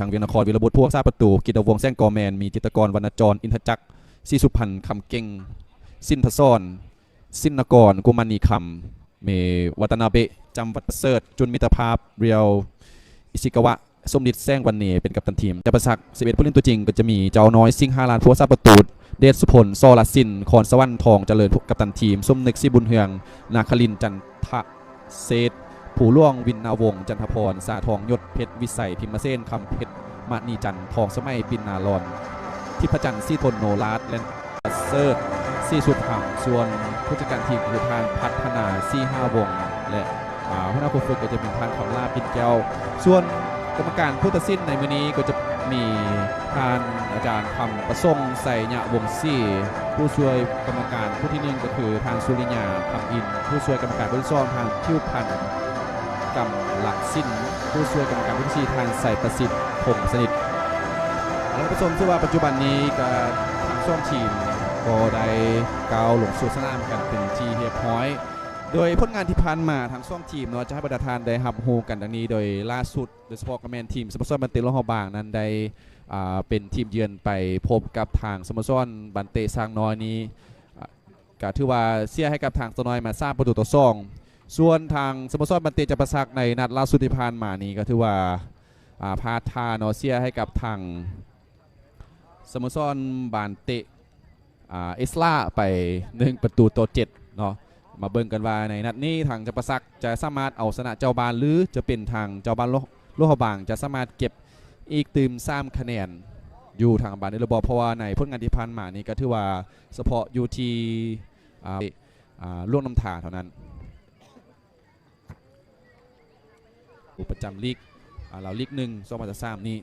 ทางเวียงนครวีรบุตรพวกซาประตู กิตวงแซงกอแมน มีจิตกรวรรณจร อินทจักรศรีสุพันธ์คำเก่ง สินทซ่อนสินนกรกุมานีคำเมวัตนาเบะจำวัดประเสริฐจุนมิตรภาพเรียวอิชิกวะสมนิดแซงวันเนเป็นกัปตันทีมจะประสัก11ผู้เล่นตัวจริง ก็จะมีเจ้าน้อยซิงฮาลานพัวซาประตูเดชสุพลซอลาสินคอนสวรรค์ทองเจริญกัปตันทีมส้มนึกสิบุญเฮือง นาคลินจันทะเศษ ผู้ล่วงวินนาวงจันทพร สาทองยศเพชรวิสัยพิมเส้นคำเพชรมานีจันทรทองสมัยปินนารอนทิพจันทร์ซีทนโนลาดและเซิร์ตซีสุดหำส่วนผู้จัดการทีมคือทางพัฒนาซีห้าวง และอ่าหัวหน้าผู้ฝึกก็จะเป็นทางคำลาปินแก้ว ส่วนกรรมการผู้ตัดสินในมือนี้ก็จะมีทานอาจารย์คำประสงใส่ยะวงซี่ ผู้ช่วยกรรมการผู้ที่หนึ่งก็คือทางสุริยาคำอิน ผู้ช่วยกรรมการผู้ที่สองทางทิวพันธ์ กำหลักสิ้น ผู้ช่วยกรรมการผู้ที่สี่ทางใส่ประสิทธิ์คงสนิทแล้วผู้ชมที่ว่าปัจจุบันนี้ก็ทางช่วงทีมก็ได้ก้าวหลงสู่สนามกันเป็นทีเรียบร้อยโดยผลงานที่ผ่านมาทางซ่องทีมเนาะจะให้บรรดานได้รับฮูกันดังนี้ โดยล่าสุดโดยเฉพาะกระแมนทีมสโมสรบันเตลฮอบางนั้นได้เป็นทีมเยือนไปพบกับทางสโมสรบันเตสร้างน้อยนี้อ่าก็ถือว่าเสียให้กับทางตัวน้อยมาสร้างประตูต่อสอง ส่วนทางสโมสรบันเตจะประสักในนัดล่าสุดที่ผ่านมานี้ก็ถือว่าอ่าพาทาเนาะเสียให้กับทางสโมสรบันเตอ่าเอสลาไปหนึ่งประตูต่อเจ็ดเนาะมาเบิ่งกันว่าในนัดนี้ทางจะประสักจะสามารถเอาชนะเจ้าบ้านหรือจะเป็นทางเจ้าบ้านโลโลหบางจะสามารถเก็บอีกตืมซ้ำคะแนนอยู่ทางบานในระบบเพราะว่าในผลงานที่ผ่านมานี่ก็ถือว่าเฉพาะอยู่ที่ล่วงน้ำถาเท่านั้น ประจำลีกเราลีกหนึ่งสองพันสามนี้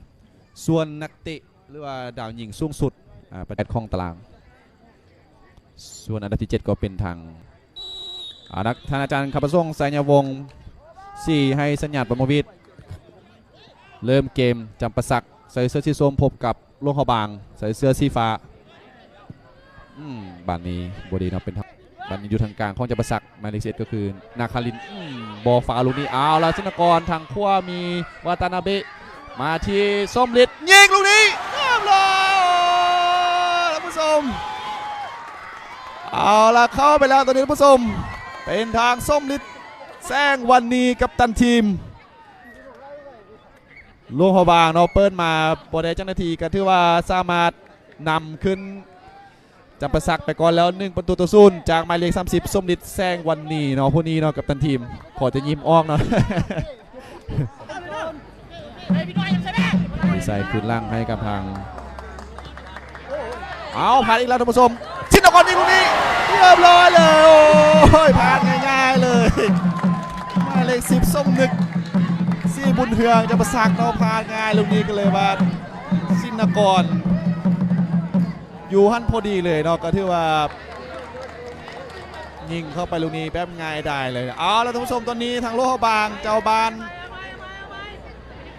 ส่วนนักเตะหรือว่าดาวยิงสูงสุดประเภทของตาราง ส่วนอันดับที่ 7 ก็เป็นทางอานักท่านอาจารย์ขับประสงสายาวงสี่ให้สัญญาณประมวิทย์เริ่มเกมจำประสักใส่เสื้อสีส้มพบกับโลงขบาง ใส่เสื้อสีฟ้า อืมบานนี้บดีเนาะเป็น ทางบานนี้อยู่ทางกลางของจำประสักมาเลเจ็ดก็คือนาคารินบอฟ้าลูกนี้เอาแล้วชนกรทางขั้วมีวาตานาเบะมาที่ส้มฤทธิ์ยิงลูกนี้เรียบร้อยท่านผู้ชมเอาละเข้าไปแล้วตอนนี้ท่านผู้ชมเป็นทางส้มฤทธิ์แซงวันนี้กับตันทีมลวงหัวบางเนาะเปิดมาบอได้เจ้าหน้าทีก็ถือว่าสามารถนำขึ้น จำประสักไปก่อนแล้วหนึ่งประตูต่อศูนย์จากหมายเลข30ส้มฤทธิ์แซงวันนี้เนาะผู้นี้เนาะกับตันทีมขอจะยิ้มออกเนาะดีไซน์คืนล่างให้กับทาง เอาผ่านอีกแล้วท่านผู้ชมชินกรยิงลูกนี้เรียบร้อยเลย โอ้ยผ่านง่ายๆเลยหมายเลขสิบส้มนึกซี่บุญเฮืองจะประสักเนาะผ่านง่ายลูกนี้ก็เลยว่าชินกร อยู่หันพอดีเลยเนาะก็ถือว่า ยิงเข้าไปลูกนี้แป๊บง่ายได้เลยเอาแล้วท่านผู้ชมตอนนี้ทางโลหะบางเจ้าบาน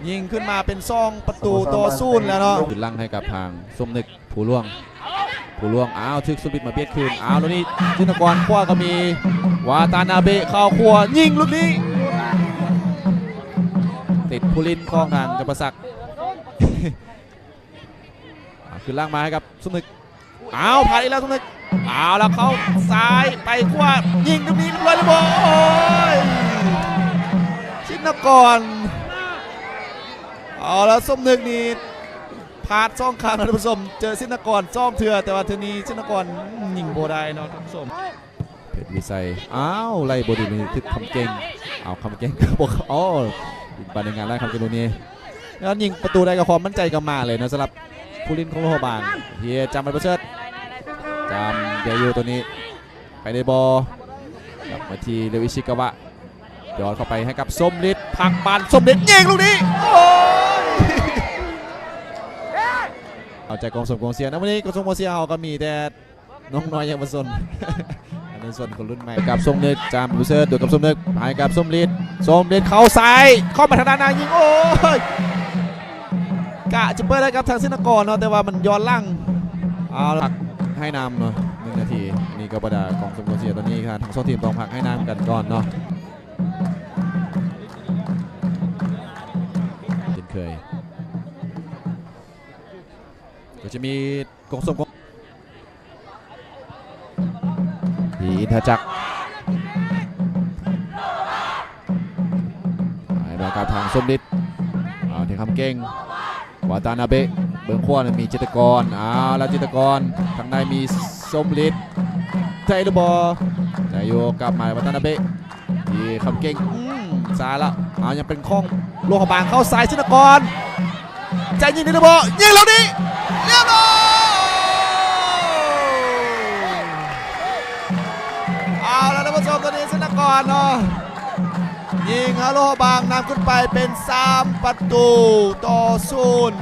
ยิงขึ้นมาเป็นซองประตูต่อสู้แล้วเนาะขึ้นลังให้กับทางสมนึกผู้ล่วงผู้ล่วงอ้าวทึกสุบิดมาเบียดคืนอ้าวแล้วนี่จินกรขั้วก็มีวาตานาเบะเข้าขั้วยิงลูกนี้ ติดผู้ลินของทางจับประสักอ่าขึ้นล่างมาให้กับสมนึก อ้าวผ่านอีกแล้วสมนึกอ้าวแล้วเขาซ้ายไปขั้วยิงลูกนี้เรียบร้อยเลยบอโอ้ยชินกรเอาแล้วส้มนึกนี่พาดซ่องคางนะท่านผู้ชมเจอสินกรซ่อมเถื่อแต่ว่าเทนี้สินกรยิงโบได้เนาะท่านผู้ชมเพชรวิสัยอ้าวไล่โบดีนี่ทึกคำเก่งเอาคำเก่งก็บอกอ๋อบันในงานไล่คำเก่งตรงนี้แล้วยิงประตูได้กับความมั่นใจก็มาเลยนะสำหรับ ผู้ลินของโลหะบางเฮียจำไปประเชิดจำเดียยูตัวนี้ ไปในบอลกลับมาทีเลวิชิกาวะยอดเข้าไปให้กับส้มฤทธิ์พักบานส้มฤทธิ์ยิงลูกนี้โอ้ยเอาใจกองสมกองเสียนะวันนี้กองสมกองเสียเขาก็มีแต่น้องน้อยเยาวชนอันนี้ส่วนคนรุ่นใหม่กับส้มเล็ดจามบูเซอร์ดูกับส้มเล็ดหายกับส้มฤทธิ์ส้มฤทธิ์เข้าซ้ายเข้ามาทางด้านหน้ายิงโอ้ย กะจะเปิดได้กับทางซินกรเนาะแต่ว่ามันย้อนล่างเอาหลักให้นำเนาะหนึ่งนาทีนี่ก็ประดากองสมกองเสียตอนนี้ครับทั้งสองทีมต้องพักให้น้ำกันก่อนเนาะเช่นเคยก็จะมีกองสมกองพีอินทจักรไปมากับทางสมฤทธิ์เอาที่คำเก่ง วาตานาเบะเบื้องขวามีจิตกรเอาแล้วจิตกรทางในมีสมฤทธิ์ใจลูบอลแต่โยกลับมาวาตานาเบะที่คำเก่งอืมสายละเอายังเป็นข้องโลหะบางเข้าสายจิตกรใจยิงดีนะบอยิงแล้วดิเรียบร้อยเอาแล้วท่านผู้ชมตอนนี้สนากรเนาะ ยิงฮาโลบางนำขึ้นไปเป็น 3 ประตูต่อศูนย์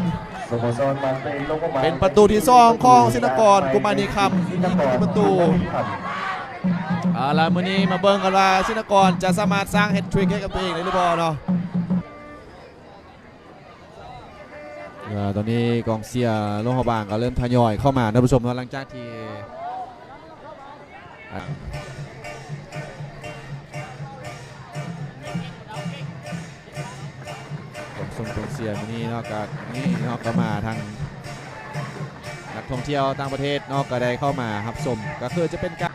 เป็นประตูที่สองของสินกรกุมานีคำยิงที่ประตูเอาละมื้อนี้มาเบิ่งกันว่าสินกรจะสามารถสร้างเฮดทริกให้กับตัวเองได้หรือเปล่าเนาะเอ่อตอนนี้กองเชียร์โลหะบางก็เริ่มทยอยเข้ามาท่านผู้ชมเนอะหลังจากที่ เชียนนี้เนอกจากนี่นอกก็มาทางนักท่องเที่ยวต่างประเทศนอกก็ได้เข้ามาครับชมก็คือจะเป็นการ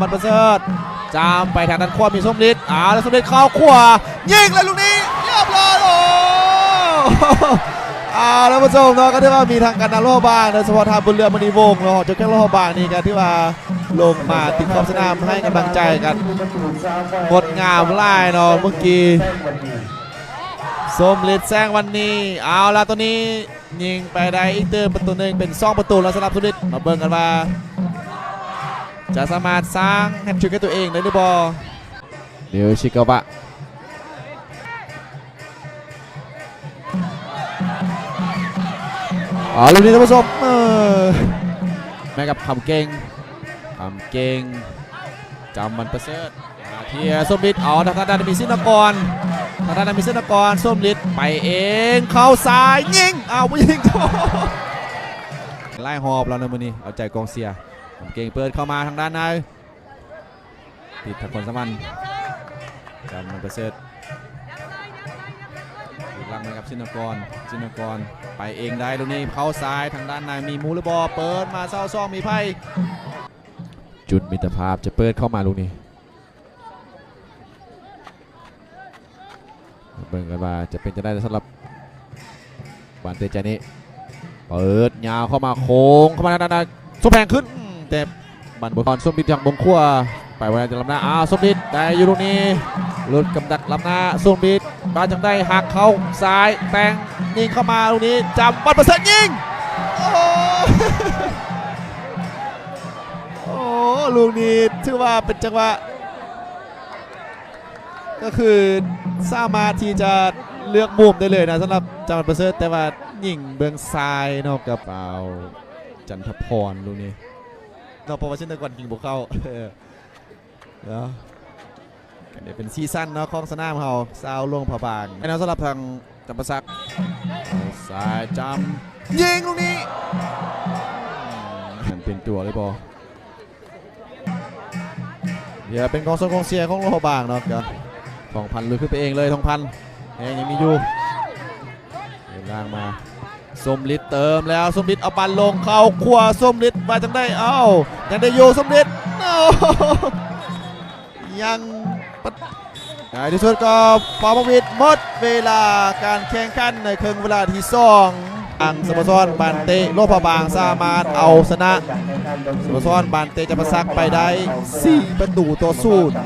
มันประเสริฐจามไปทางด้านขวามีส้มฤทธิ์อ่าแล้วส้มฤทธิ์เข้าขวายิงเลยลูกนี้เรียบร้อยโอ้อ่าแล้วผู้ชมเนาะก็ที่ว่ามีทางการนำโลบางโดยเฉพาะทางบนเรือมณีวงศ์เนาะจุดแข่โลบางนี่กันที่ว่า ลงมาติดขอบสนามให้กำลังใจกันงดงามไล่เนาะเมื่อกี้ส้มฤทธิ์แซงวันนี้ เอาละตัวนี้ยิงไปได้อีกเติมประตูหนึ่งเป็นสองประตูแล้วสำหรับสุริตมาเบิ่งกันว่า จะสามารถสร้างแฮตทริกให้ตัวเองได้หรือเปล่าเดี๋ยวชิกาวะอ๋อลูกนี้ท่านผู้ชมเออแม่กับคำเก่ง คำเก่งจำมันประเสริฐอ่าเทียส้มฤทธิ์อ๋อทางด้านมีสินกรทางด้านมีสินกรส้มฤทธิ์ไปเองเข้าซ้ายยิงอ้าวไม่ยิงโถ่ไล่หอบแล้วนะมือนี้เอาใจกองเสียคำเก่งเปิดเข้ามาทางด้านในติดทางคนสมันจำมันประเสริฐลังไปกับชินกรชินกรไปเองได้ตรงนี้เข้าซ้ายทางด้านในมีมูลบอเปิดมาเศร้าซ่องมีไพ่ จุนมิตรภาพจะเปิดเข้ามาลูกนี้เบิ่งกันว่าจะเป็นจะได้สำหรับบานเตจานิเปิดยาวเข้ามาโค้งเข้ามาด้านในสุแพงขึ้นแต่บันบอลส้มดิดอย่างบงขั้วไปไว้จะลำหน้าอ้าวส้มดิดได้อยู่ตรงนี้ลุดกำดักลำหน้าส้มดิดบานจังได้หักเข้าซ้ายแตงยิงเข้ามาลูกนี้จำบอลประเสริฐยิงโอ้ ลูกนี้ถือว่าเป็นจังหวะ ก็คือสามารถที่จะเลือกมุมได้เลยนะสำหรับจำประเสริฐแต่ว่ายิงเบื้องซ้ายนอกกระเป๋าจันทพรลูกนี้นอกเพราะว่าเช่นตะกอนยิงบุกเข้าเออเดี๋ยวก็เดี๋ยวเป็นซีซั่นเนาะของสนามเขาซาวลงผาบางให้นะสำหรับทางจำปาสักสายจำยิงลูกนี้มันเป็นตัวเลยบอ เดี๋ยวเป็นกองโซนกองเชียของโลหะบางเนาะเดี๋ยวทองพันลุยขึ้นไปเองเลยทองพันเองยังมีอยู่เดินล่างมาส้มฤทธิ์เติมแล้วส้มฤทธิ์เอาปันลงเข้าขวาส้มฤทธิ์มาจังได้เอ้ายังได้อยู่ส้มฤทธิ์ยังในที่สุดก็ปาปวิทย์หมดเวลาการแข่งขันในครึ่งเวลาที่สอง ทางสโมสรบานเตโลพบางสามารถเอาชนะสโมสรบานเตจะประซักไปได้ 4 ประตูต่อศูนย์